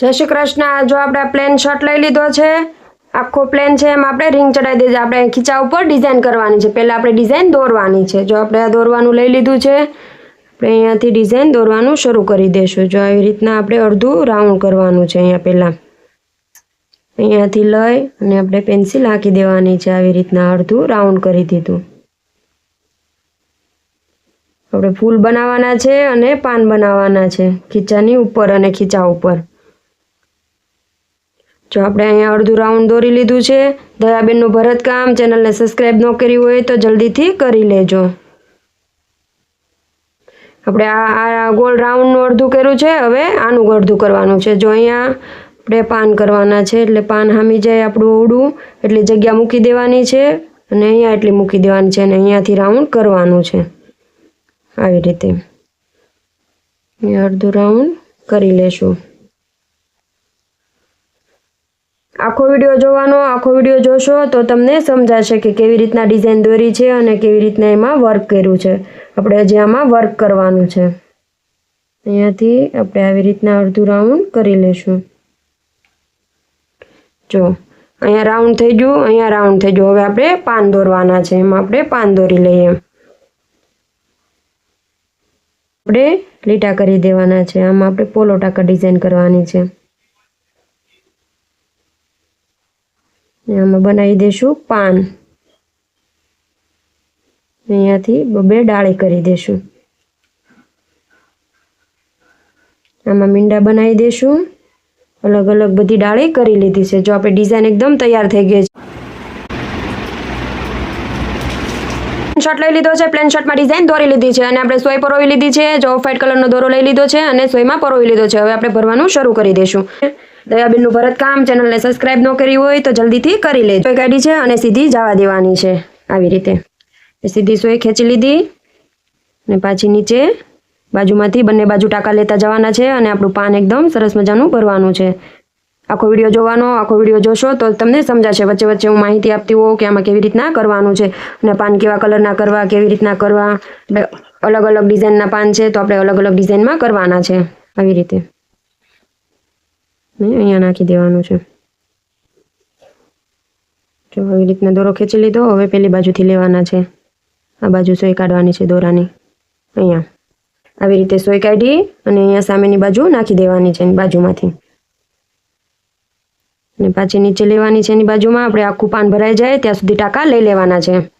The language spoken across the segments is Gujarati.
જય શ્રી કૃષ્ણ. જો આપણે પ્લેન શર્ટ લઈ લીધો છે, આખો પ્લેન છે, એમ આપણે રિંગ ચડાવી દીધી આપણે ખીચા ઉપર ડિઝાઇન કરવાની છે. પહેલાં આપણે ડિઝાઇન દોરવાની છે. જો આપણે આ દોરવાનું લઈ લીધું છે, આપણે અહીંયાથી ડિઝાઇન દોરવાનું શરૂ કરી દઈશું જો આવી રીતના આપણે અડધું રાઉન્ડ કરવાનું છે અહીંયા પહેલાં. અહીંયાથી લઈ અને આપણે પેન્સિલ આંકી દેવાની છે. આવી રીતના અડધું રાઉન્ડ કરી દીધું. આપણે ફૂલ બનાવવાના છે અને પાન બનાવવાના છે. ખીચાની ઉપર અને ખીચા ઉપર. જો આપણે અહીંયા અડધું રાઉન્ડ દોરી લીધું છે, દયાબેનનું ભરતકામ ચેનલને સબસ્ક્રાઈબ ન કરી હોય તો જલ્દીથી કરી લેજો. આપણે આ ગોળ રાઉન્ડનું અડધું કર્યું છે, હવે આનું અડધું કરવાનું છે. જો અહીંયા આપણે પાન કરવાના છે, એટલે પાન હામી જાય આપણું ઓવડું એટલી જગ્યા મૂકી દેવાની છે, અને અહીંયા એટલી મૂકી દેવાની છે, અને અહીંયાથી રાઉન્ડ કરવાનું છે. આવી રીતે. અડધું રાઉન્ડ કરી લેશું. આખો વીડિયો જોવાનો, આખો વીડિયો જોશો તો તમને સમજાશે કે કેવી રીતના ડિઝાઇન દોરી છે અને કેવી રીતના એમાં વર્ક કર્યું છે. આપણે હજી આમાં વર્ક કરવાનું છે. અહીંયાથી આપણે આવી રીતના અડધું રાઉન્ડ કરી લેશું જો, અહીંયા રાઉન્ડ થઈ ગયું, અહીંયા રાઉન્ડ થઈ ગયું. હવે આપણે પાન દોરવાના છે. એમાં આપણે પાન દોરી લઈએ. આપણે લીટા કરી દેવાના છે. આમાં આપણે પોલોટાકા ડિઝાઇન કરવાની છે. આમાં બનાવી દઈશું પાન. અહીંયાથી બે ડાળી કરી દઈશું આમાં મીંડા બનાવી દઈશું અલગ અલગ બધી ડાળી કરી લીધી છે. જો આપણે ડિઝાઇન એકદમ તૈયાર થઈ ગઈ છે. શર્ટ લઈ લીધો છે. પ્લેન શર્ટમાં ડિઝાઇન દોરી લીધી છે. અને આપણે સોય પરોવી લીધી છે. જો વ્હાઈટ કલરનો દોરો લઈ લીધો છે અને સોયમાં પરોવી લીધો છે. હવે આપણે ભરવાનું શરૂ કરી દઈશું દયાબેનનું ભરતકામ ચેનલને સબસ્ક્રાઇબ ન કરી હોય તો જલ્દીથી કરી લેજો. એક કાઢી છે અને સીધી જવા દેવાની છે. આવી રીતે. સીધી સોય ખેંચી લીધી અને પાછી નીચે બાજુમાંથી બંને બાજુ ટાંકા લેતા જવાના છે અને આપણું પાન એકદમ સરસ મજાનું ભરવાનું છે. આખો વીડિયો જોવાનો, આખો વીડિયો જોશો તો તમને સમજાશે વચ્ચે વચ્ચે હું માહિતી આપતી હોઉં કે આમાં કેવી રીતના કરવાનું છે અને પાન કેવા કલરના કરવા, કેવી રીતના કરવા. અલગ અલગ ડિઝાઇનના પાન છે તો આપણે અલગ અલગ ડિઝાઇનમાં કરવાના છે. આવી રીતે. અહીંયા નાખી દેવાનું છે. જો આવી રીતના દોરો ખેંચી લીધો, હવે પેલી બાજુથી લેવાના છે. આ બાજુ સોય કાઢવાની છે દોરાની. અહીંયા. આવી રીતે સોય કાઢી અને અહીંયા સામેની બાજુ નાખી દેવાની છે બાજુમાંથી. અને પાછી નીચે લેવાની છે એની બાજુમાં. આપણે આખું પાન ભરાઈ જાય, ત્યાં સુધી ટાંકા લઈ લેવાના છે.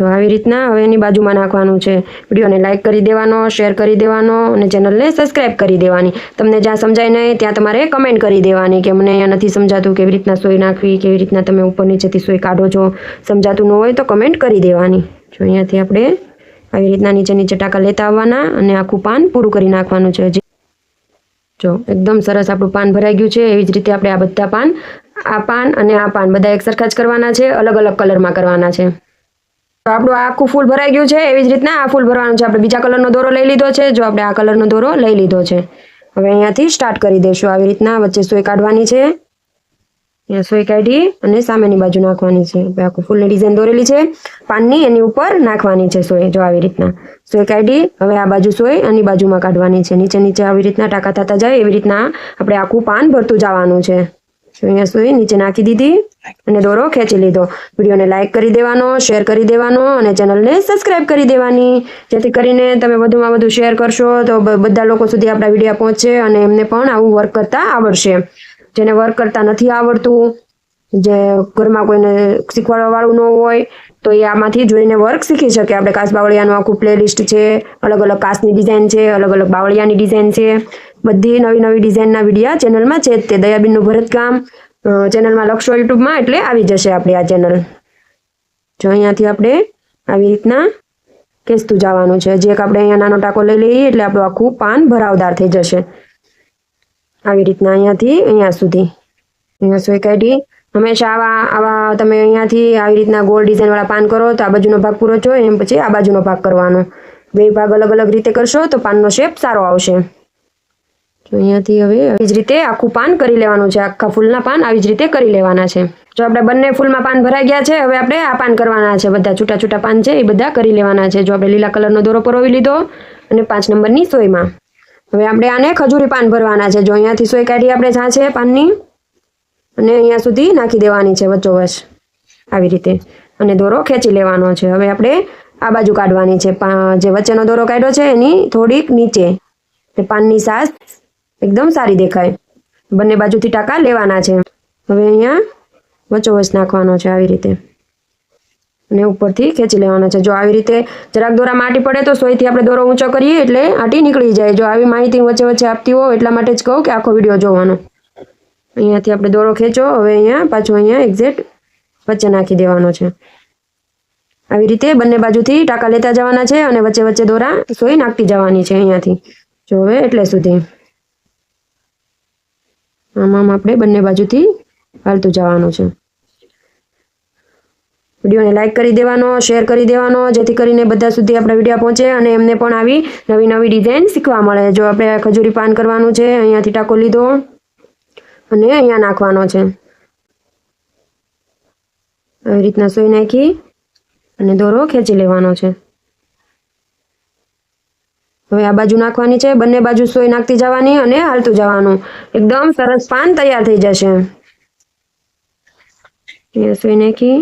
જો આવી રીતના હવે એની બાજુમાં નાખવાનું છે. વિડીયોને લાઇક કરી દેવાનો શેર કરી દેવાનો અને ચેનલને સબસ્ક્રાઇબ કરી દેવાની. તમને જ્યાં સમજાય નહીં ત્યાં તમારે કમેન્ટ કરી દેવાની કે મને અહીંયા નથી સમજાતું કેવી રીતના સોય નાખવી, કેવી રીતના તમે ઉપર નીચેથી સોય કાઢો છો. સમજાતું ન હોય તો કમેન્ટ કરી દેવાની. જો અહીંયાથી આપણે આવી રીતના નીચે નીચે ટાંકા લેતા આવવાના અને આખું પાન પૂરું કરી નાખવાનું છે જો એકદમ સરસ આપણું પાન ભરાઈ ગયું છે. એવી જ રીતે આપણે આ બધા પાન, આ પાન અને આ પાન બધા એક સરખા જ કરવાના છે. અલગ અલગ કલરમાં કરવાના છે. તો આપણું આખું ફૂલ ભરાઈ ગયું છે, એવી જ રીતના આ ફૂલ ભરવાનું છે. આપણે બીજા કલરનો દોરો લઈ લીધો છે, જો આપણે આ કલરનો દોરો લઈ લીધો છે. હવે અહીંયાથી સ્ટાર્ટ કરી દઈશું. આવી રીતના વચ્ચે સોય કાઢવાની છે. અહીંયા સોય કાઢી અને સામેની બાજુ નાખવાની છે. આખું ફૂલની ડિઝાઇન દોરેલી છે. પાનની એની ઉપર નાખવાની છે સોય, જો આવી રીતના. સોય કાઢી, હવે આ બાજુ સોય આની બાજુમાં કાઢવાની છે. નીચે નીચે આવી રીતના ટાંકા થતા જાય, એવી રીતના આપણે આખું પાન ભરતું જવાનું છે. અહીંયા સોય નીચે નાખી દીધી અને દોરો ખેંચી લીધો. વિડીયોને લાઇક કરી દેવાનો શેર કરી દેવાનો અને ચેનલને સબસ્ક્રાઇબ કરી દેવાની. જેથી કરીને તમે વધુમાં વધુ શેર કરશો તો બધા લોકો સુધી આપણા વીડિયો પહોંચશે અને એમને પણ આવું વર્ક કરતા આવડશે. જેને વર્ક કરતા નથી આવડતું, જે ઘરમાં કોઈને શીખવાડવા વાળું ન હોય, તો એ આમાંથી જોઈને વર્ક શીખી શકે. આપણે કાચ બાવળિયાનું આખું પ્લેલિસ્ટ છે અલગ અલગ કાચની ડિઝાઇન છે અલગ અલગ બાવળિયાની ડિઝાઇન છે. બધી નવી નવી ડિઝાઇનના વિડીયા ચેનલમાં છે. તે દયાબીનનું ભરતકામ ચેનલમાં લખશો યુટ્યુબમાં એટલે આવી જશે આપણી આ ચેનલ જો અહીંયાથી આપણે આવી રીતના ખેંચતું જવાનું છે. જે આપણે અહીંયા નાનો ટાંકો લઈ લઈએ એટલે આપણું આખું પાન ભરાવદાર થઈ જશે. આવી રીતના અહીંયાથી, અહીંયા સુધી. અહીંયા સોય કાઢી. હંમેશા આવા આવા તમે અહીંયાથી આવી રીતના ગોળ ડિઝાઇનવાળા પાન કરો તો આ બાજુનો ભાગ પૂરો છો એમ પછી આ બાજુનો ભાગ કરવાનો. બે ભાગ અલગ અલગ રીતે કરશો તો પાનનો શેપ સારો આવશે. તો અહીંયાથી હવે આવી જ રીતે આખું પાન કરી લેવાનું છે, આખા ફૂલના પાન આવી જ રીતે કરી લેવાના છે. જો આપણે બંને ફૂલમાં પાન ભરાઈ ગયા છે, હવે આપણે આ પાન કરવાના છે. બધા છૂટા છૂટા પાન છે, એ બધા કરી લેવાના છે. જો આપણે લીલા કલરનો દોરો પરોવી લીધો અને પાંચ નંબરની સોયમાં. હવે આપણે આને ખજૂરી પાન ભરવાના છે. જો અહીંયાથી સોય કાઢી આપણે જ્યાં છે પાનની અને અહીંયા સુધી નાખી દેવાની છે વચ્ચોવચ આવી રીતે. અને દોરો ખેંચી લેવાનો છે. હવે આપણે આ બાજુ કાઢવાની છે. જે વચ્ચેનો દોરો કાઢ્યો છે, એની થોડીક નીચે. પાનની સાસ એકદમ સારી દેખાય. બંને બાજુથી ટાંકા લેવાના છે. હવે અહીંયા વચોવચ નાખવાનો છે આવી રીતે. અને ઉપરથી ખેંચી લેવાનો છે. જો આવી રીતે જરાક દોરા માટી પડે તો સોયથી આપણે દોરો ઊંચો કરીએ એટલે આટી નીકળી જાય. જો આવી માહિતી વચ્ચે વચ્ચે આપતી હો એટલા માટે જ કહું કે આખો વીડિયો જોવાનો. અહીંયાથી આપણે દોરો ખેંચો. હવે અહીંયા પાછો અહીંયા એક્ઝેક્ટ વચ્ચે નાખી દેવાનો છે. આવી રીતે બંને બાજુથી ટાંકા લેતા જવાના છે અને વચ્ચે વચ્ચે દોરા સોય નાખતી જવાની છે અહીંયાથી. જો હવે એટલે સુધી. આમ આમ આપણે બંને બાજુથી હાલતું જવાનું છે. વિડીયોને લાઇક કરી દેવાનો શેર કરી દેવાનો, જેથી કરીને બધા સુધી આપણા વીડિયો પહોંચે અને એમને પણ આવી નવી નવી ડિઝાઇન શીખવા મળે. જો આપણે ખજૂરી પાન કરવાનું છે, અહીંયાથી ટાંકો લીધો અને અહીંયા નાખવાનો છે. આવી રીતના સોઈ નાખી અને દોરો ખેંચી લેવાનો છે. હવે આ બાજુ નાખવાની છે, બંને બાજુ સોય નાખતી જવાની અને હાલતું જવાનું. એકદમ સરસ પાન તૈયાર થઈ જશે. સોય નાખી.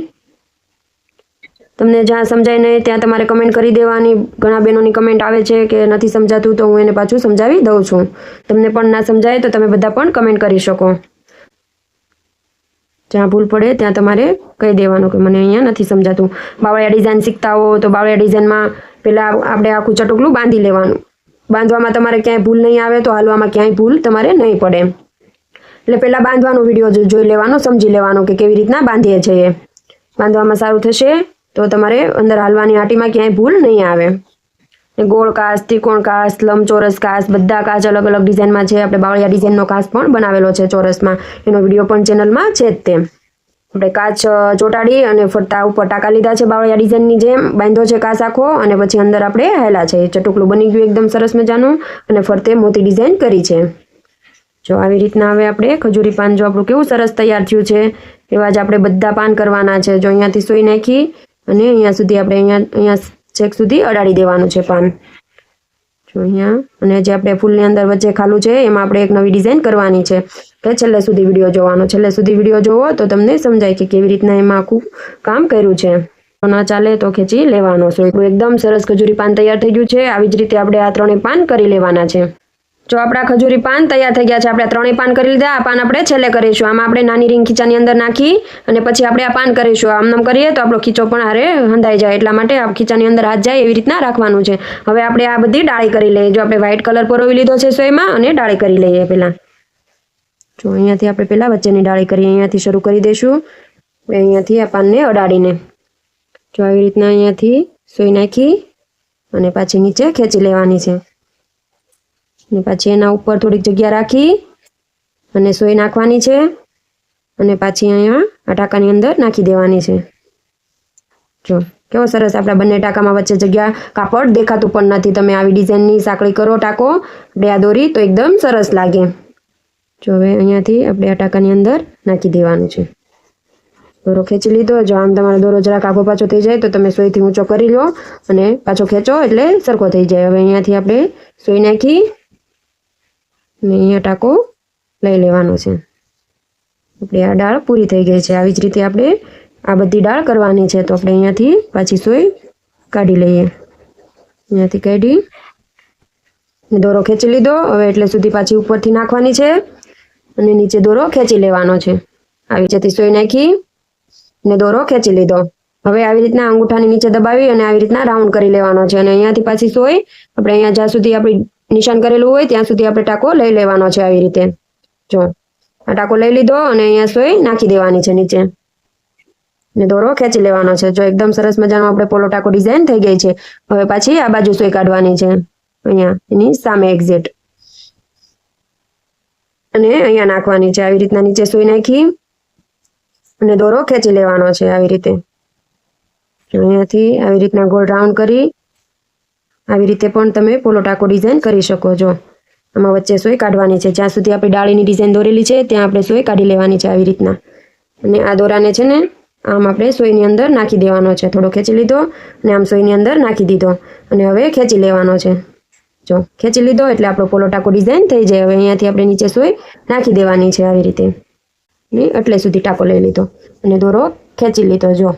તમને જ્યાં સમજાય નહીં, ત્યાં તમારે કમેન્ટ કરી દેવાની. ઘણા બહેનોની કમેન્ટ આવે છે કે નથી સમજાતું, તો હું એને પાછું સમજાવી દઉં છું. તમને પણ ના સમજાય, તો તમે બધા પણ કમેન્ટ કરી શકો. જ્યાં ભૂલ પડે, ત્યાં તમારે કહી દેવાનું કે મને અહીંયા નથી સમજાતું. બાવળિયા ડિઝાઇન શીખતા હો, તો બાવળિયા ડિઝાઇનમાં પહેલાં આપણે આખું ચટુકલું બાંધી લેવાનું. બાંધવામાં તમારે ક્યાંય ભૂલ નહીં આવે તો હાલવામાં ક્યાંય ભૂલ તમારે નહીં પડે. એટલે પહેલાં બાંધવાનો વીડિયો જોઈ લેવાનો, સમજી લેવાનો કે કેવી રીતના બાંધીએ છીએ બાંધવામાં સારું થશે તો તમારે અંદર હાલવાની આટીમાં ક્યાંય ભૂલ નહીં આવે. ગોળ કાસ, ત્રિકોણ કાસ, લંબચોરસ કાસ, બધા કાચ અલગ અલગ ડિઝાઇનમાં છે. આપણે બાવળિયા ડિઝાઇનનો કાચ પણ બનાવેલો છે ચોરસમાં. એનો વીડિયો પણ ચેનલમાં છે જ તે. આપણે કાચ ચોટાડી અને ફરતા ઉપર ટાંકા લીધા છે બાવળિયા ડિઝાઇનની જેમ. બાંધો છે કાચ આખો અને પછી અંદર આપણે હેલા છે. ચટુકલું બની ગયું એકદમ સરસ મજાનું અને ફરતે મોતી ડિઝાઇન કરી છે. જો આવી રીતના હવે આપણે ખજૂરી પાન જો આપણું કેવું સરસ તૈયાર થયું છે, એવા જ આપણે બધા પાન કરવાના છે. જો અહીંયાથી સોઈ નાખી અને અહીંયા સુધી આપણે અહીંયા અહીંયા છેક સુધી અડાડી દેવાનું છે પાન. જો અહીંયા. અને જે આપણે ફૂલની અંદર વચ્ચે ખાલું છે, એમાં આપણે એક નવી ડિઝાઇન કરવાની છે. કે છેલ્લે સુધી વીડિયો જોવાનો. છેલ્લે સુધી વીડિયો જોવો તો તમને સમજાય કે કેવી રીતના એમાં આખું કામ કર્યું છે. ન ચાલે તો ખેંચી લેવાનો છે. એકદમ સરસ ખજૂરી પાન તૈયાર થઈ ગયું છે. આવી જ રીતે આપણે આ ત્રણેય પાન કરી લેવાના છે. જો આપણા ખજૂરી પાન તૈયાર થઈ ગયા છે, આપણે ત્રણેય પાન કરી લીધા. આ પાન આપણે છેલ્લે કરીશું. આમાં આપણે નાની રીંગ ખીચાની અંદર નાખી અને પછી આપણે આ પાન કરીશું. આમ આમ કરીએ તો આપણો ખીચો પણ હારે હંધાઈ જાય. એટલા માટે આ ખીચાની અંદર હાથ જાય એવી રીતના રાખવાનું છે. હવે આપણે આ બધી ડાળી કરી લઈએ. જો આપણે વ્હાઇટ કલર પરોવી લીધો છે સોયમાં અને ડાળી કરી લઈએ પહેલાં. જો અહીંયાથી આપણે પહેલાં વચ્ચેની ડાળી કરીએ. અહીંયાથી શરૂ કરી દઈશું. અહીંયાથી આ પાનને અડાડીને. જો આવી રીતના અહીંયાથી સોય નાખી અને પાછી નીચે ખેંચી લેવાની છે. અને પાછી એના ઉપર થોડીક જગ્યા રાખી અને સોય નાખવાની છે. અને પાછી અહીંયા આ ટાંકાની અંદર નાખી દેવાની છે. જો, કેવો સરસ આપણા બંને ટાંકામાં વચ્ચે જગ્યા કાપડ દેખાતું પણ નથી. તમે આવી ડિઝાઇનની સાંકળી કરો ટાંકો આપણે આ દોરી તો એકદમ સરસ લાગે. જો, હવે અહીંયાથી આપણે આ ટાંકાની અંદર નાખી દેવાનું છે. દોરો ખેંચી લીધો. જો, આમ તમારો દોરો જરાક આગો પાછો થઈ જાય તો તમે સોયથી ઊંચો કરી લો અને પાછો ખેંચો એટલે સરખો થઈ જાય. હવે અહીંયાથી આપણે સોય નાખી અને અહીંયા ટાંકો લઈ લેવાનો છે. આપણે આ ડાળ પૂરી થઈ ગઈ છે. આવી જ રીતે આપણે આ બધી ડાળ કરવાની છે. તો આપણે અહીંયાથી પાછી સોય કાઢી લઈએ. અહીંયાથી કાઢી દોરો ખેંચી લીધો. હવે એટલે સુધી પાછી ઉપરથી નાખવાની છે અને નીચે દોરો ખેંચી લેવાનો છે. આવી જતી સોય નાખી ને દોરો ખેંચી લીધો. હવે આવી રીતના અંગૂઠાની નીચે દબાવી અને આવી રીતના રાઉન્ડ કરી લેવાનો છે. અને અહીંયાથી પાછી સોય આપણે અહીંયા જ્યાં સુધી આપણી નિશાન કરેલું હોય ત્યાં સુધી આપણે ટાંકો લઈ લેવાનો છે આવી રીતે. જો, આ ટાંકો લઈ લીધો અને અહીંયા સોય નાખી દેવાની છે નીચે. ને દોરો ખેંચી લેવાનો છે. જો એકદમ સરસ મજાનો આપણે પોલો ટાંકો ડિઝાઇન થઈ ગઈ છે, હવે પાછી આ બાજુ સોય કાઢવાની છે. અહીંયા, એની સામે એક્ઝેટ અને અહીંયા નાખવાની છે. આવી રીતના નીચે સોય નાખી અને દોરો ખેંચી લેવાનો છે આવી રીતે. અહીંયાથી આવી રીતના ગોળ રાઉન્ડ કરી આવી રીતે પણ તમે પોલો ટાંકો ડિઝાઇન કરી શકો છો. આમાં વચ્ચે સોય કાઢવાની છે. જ્યાં સુધી આપણી ડાળીની ડિઝાઇન દોરેલી છે, ત્યાં આપણે સોય કાઢી લેવાની છે આવી રીતના. અને આ દોરાને છે ને, આમ આપણે સોયની અંદર નાખી દેવાનો છે. થોડો ખેંચી લીધો અને આમ સોયની અંદર નાખી દીધો. અને હવે ખેંચી લેવાનો છે. જો, ખેંચી લીધો એટલે આપણો પોલો ટાંકો ડિઝાઇન થઈ જાય. હવે અહીંયાથી આપણે નીચે સોય નાખી દેવાની છે આવી રીતે. ને એટલે સુધી ટાંકો લઈ લીધો. અને દોરો ખેંચી લીધો, જો.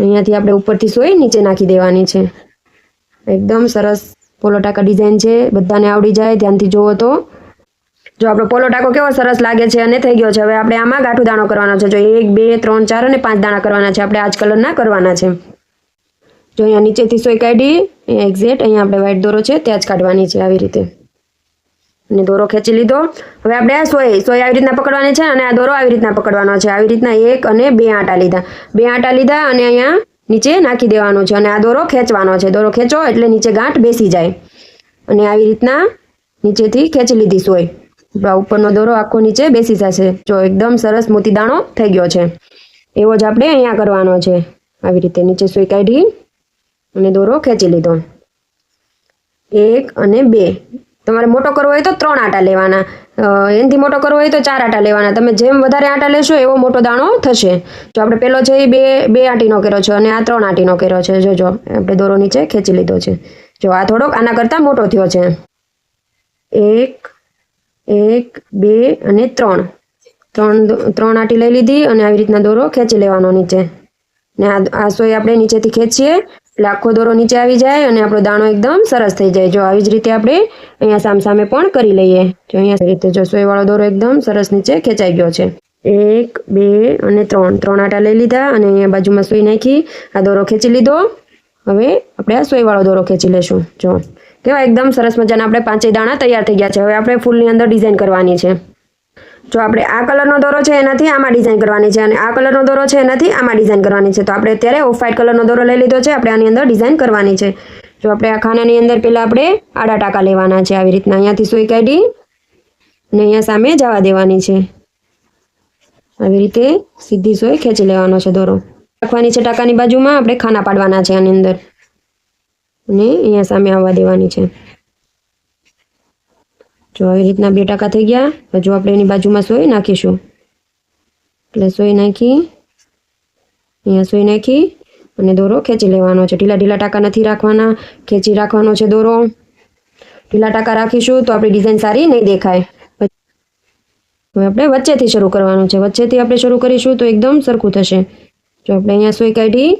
અહીંયાથી આપણે ઉપરથી સોય નીચે નાખી દેવાની છે. એકદમ સરસ પોલો ટાંકા ડિઝાઇન છે. બધાને આવડી જાય, ધ્યાનથી જુઓ તો. જો આપણો પોલો ટાંકો કેવો સરસ લાગે છે અને થઈ ગયો છે. હવે આપણે આમાં ગાંઠું દાણો કરવાનો છે. જો એક, બે, ત્રણ, ચાર અને પાંચ દાણા કરવાના છે. આપણે આ જ કલરના કરવાના છે. જો અહીંયા નીચેથી સોય કાઢી એક્ઝેક્ટ અહીંયા આપણે વ્હાઇટ દોરો છે, ત્યાં જ કાઢવાની છે આવી રીતે. અને દોરો ખેંચી લીધો. હવે આપણે આ સોય સોય આવી રીતના પકડવાની છે અને આ દોરો આવી રીતના પકડવાનો છે. આવી રીતના એક અને બે આંટા લીધા. બે આંટા લીધા અને અહીંયા નીચે નાખી દેવાનો છે અને આ દોરો ખેંચવાનો છે. દોરો ખેંચો એટલે નીચે ગાંઠ બેસી જાય. અને આવી રીતના નીચેથી ખેંચી લીધી સોય આ ઉપરનો દોરો આખો નીચે બેસી જશે. જો એકદમ સરસ મોતી દાણો થઈ ગયો છે. એવો જ આપણે અહીંયા કરવાનો છે. આવી રીતે નીચે સોય કાઢી અને દોરો ખેંચી લીધો. એક અને બે. તમારે મોટો કરવો હોય તો ત્રણ આટા લેવાના. એનાથી મોટો કરવો હોય તો ચાર આટા લેવાના. તમે જેમ વધારે આટા લેશો એવો મોટો દાણો થશે. જો આપણે પેલો છે એ બે બે આંટીનો કર્યો છે અને આ ત્રણ આંટીનો કર્યો છે. જો જો, આપણે દોરો નીચે ખેંચી લીધો છે. જો, આ થોડોક આના કરતાં મોટો થયો છે. એક એક, બે અને ત્રણ. ત્રણ ત્રણ આંટી લઈ લીધી અને આવી રીતના દોરો ખેંચી લેવાનો નીચે. ને આ સોય આપણે નીચેથી ખેંચીએ. એટલે આખો દોરો નીચે આવી જાય અને આપણો દાણો એકદમ સરસ થઈ જાય. જો આવી જ રીતે આપણે અહીંયા સામ સામે પણ કરી લઈએ. જો અહીંયા રીતે જો સોયવાળો દોરો એકદમ સરસ નીચે ખેંચાઈ ગયો છે. એક, બે અને ત્રણ. ત્રણ આટા લઈ લીધા અને અહીંયા બાજુમાં સોય નાખી. આ દોરો ખેંચી લીધો. હવે આપણે આ સોયવાળો દોરો ખેંચી લેશું. જો કેવા એકદમ સરસ મજાના આપણે પાંચેય દાણા તૈયાર થઈ ગયા છે. હવે આપણે ફૂલની અંદર ડિઝાઇન કરવાની છે. જો આપણે આ કલરનો દોરો છે, એનાથી આમાં ડિઝાઇન કરવાની છે અને આ કલરનો દોરો છે, એનાથી આમાં ડિઝાઇન કરવાની છે. તો આપણે અત્યારે ઓફ વ્હાઇટ કલરનો દોરો લઈ લીધો છે, આપણે આની અંદર ડિઝાઇન કરવાની છે. જો આપણે આ ખાનાની અંદર પહેલાં આપણે આડા ટાંકા લેવાના છે, આવી રીતના. અહીંયાથી સુઈ કાઢી અને અહીંયા સામે જવા દેવાની છે. આવી રીતે સીધી સોય ખેંચી લેવાનો છે દોરો. રાખવાની છે ટાંકાની બાજુમાં, આપણે ખાના પાડવાના છે આની અંદર. અને અહીંયા સામે આવવા દેવાની છે. જો આવી રીતના બે ટાંકા થઈ ગયા હજુ આપણે એની બાજુમાં સોય નાખીશું. એટલે સોય નાખી, અહીંયા સોય નાખી અને દોરો ખેંચી લેવાનો છે. ઢીલા ઢીલા ટાંકા નથી રાખવાના, ખેંચી રાખવાનો છે દોરો. ઢીલા ટાંકા રાખીશું તો આપણી ડિઝાઇન સારી નહીં દેખાય. હવે આપણે વચ્ચેથી શરૂ કરવાનું છે. વચ્ચેથી આપણે શરૂ કરીશું તો એકદમ સરખું થશે. જો આપણે અહીંયા સોય કાઢી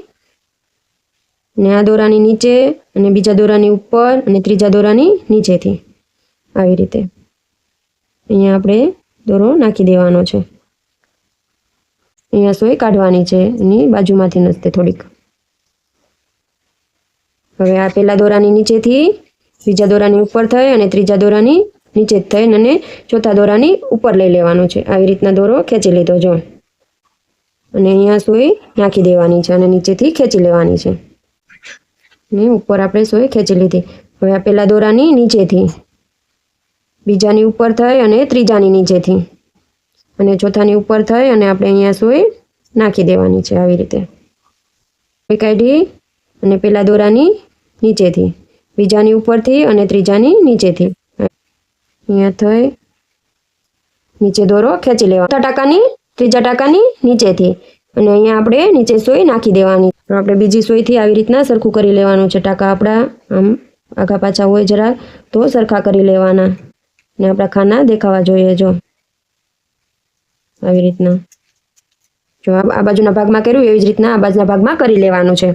ને આ દોરાની નીચે અને બીજા દોરાની ઉપર અને ત્રીજા દોરાની નીચેથી. આવી રીતે. અહીંયા આપણે દોરો નાખી દેવાનો છે. અહીંયા સોય કાઢવાની છે એની બાજુમાંથી નસતે થોડીક. હવે આ પહેલા દોરાની નીચેથી બીજા દોરાની ઉપર થઈ અને ત્રીજા દોરાની નીચે જ થઈ અને ચોથા દોરાની ઉપર લઈ લેવાનું છે. આવી રીતના દોરો ખેંચી લીધો જો. અને અહીંયા સોય નાખી દેવાની છે અને નીચેથી ખેંચી લેવાની છે. ને ઉપર આપણે સોય ખેંચી લીધી. હવે આ પહેલાં દોરાની નીચેથી બીજાની ઉપર થઈ અને ત્રીજાની નીચેથી. અને ચોથાની ઉપર થઈ અને આપણે અહીંયા સોય નાખી દેવાની છે આવી રીતે. એક કાઢી અને પેલા દોરાની નીચેથી, બીજાની ઉપરથી અને ત્રીજાની નીચેથી. અહીંયા થઈ, નીચે દોરો, ખેંચી લેવાનો. ચોથા ટાંકાની, ત્રીજા ટાંકાની નીચેથી. અને અહીંયા આપણે નીચે સોય નાખી દેવાની. આપણે બીજી સોયથી આવી રીતના સરખું કરી લેવાનું છે. ટાંકા આપણા, આમ આગા પાછા હોય જરા તો સરખા કરી લેવાના. ને આપણા ખાના દેખાવા જોઈએ જો. આવી રીતના. જો આ બાજુના ભાગમાં કર્યું, એવી જ રીતના આ બાજુના ભાગમાં કરી લેવાનું છે.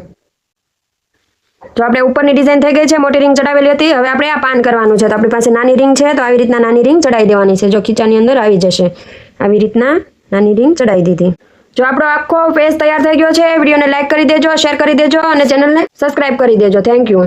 તો આપણે ઉપરની ડિઝાઇન થઈ ગઈ છે, મોટી રિંગ ચડાવેલી હતી. હવે આપણે આ પાન કરવાનું છે. તો આપણી પાસે નાની રિંગ છે, તો આવી રીતના નાની રિંગ ચડાવી દેવાની છે. જો ખીચાની અંદર આવી જશે. આવી રીતના નાની રિંગ ચડાવી દીધી. જો આપણો આખો ફેસ તૈયાર થઈ ગયો છે, વિડીયોને લાઇક કરી દેજો શેર કરી દેજો અને ચેનલને સબસ્ક્રાઇબ કરી દેજો. Thank you